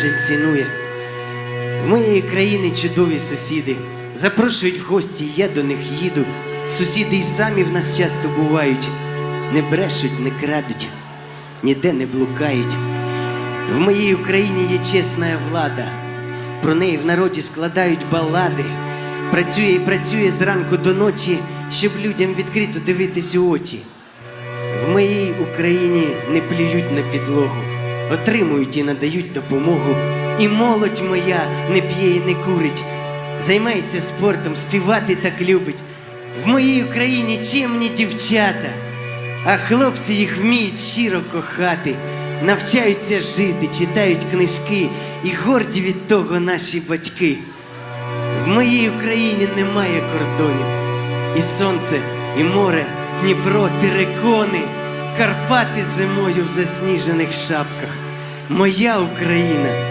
кожен цінує. В моєї країни чудові сусіди. Запрошують в гості, я до них їду. Сусіди й самі в нас часто бувають. Не брешуть, не крадуть, ніде не блукають. В моїй Україні є чесна влада. Про неї в народі складають балади. Працює і працює зранку до ночі, щоб людям відкрито дивитись у очі. В моїй Україні не плюють на підлогу, отримують і надають допомогу. І молодь моя не п'є і не курить, займається спортом, співати так любить. В моїй Україні чимні дівчата, а хлопці їх вміють щиро кохати, навчаються жити, читають книжки, і горді від того наші батьки. В моїй Україні немає кордонів. І сонце, і море, Дніпро, терекони, Карпати зимою в засніжених шапках. Моя Україна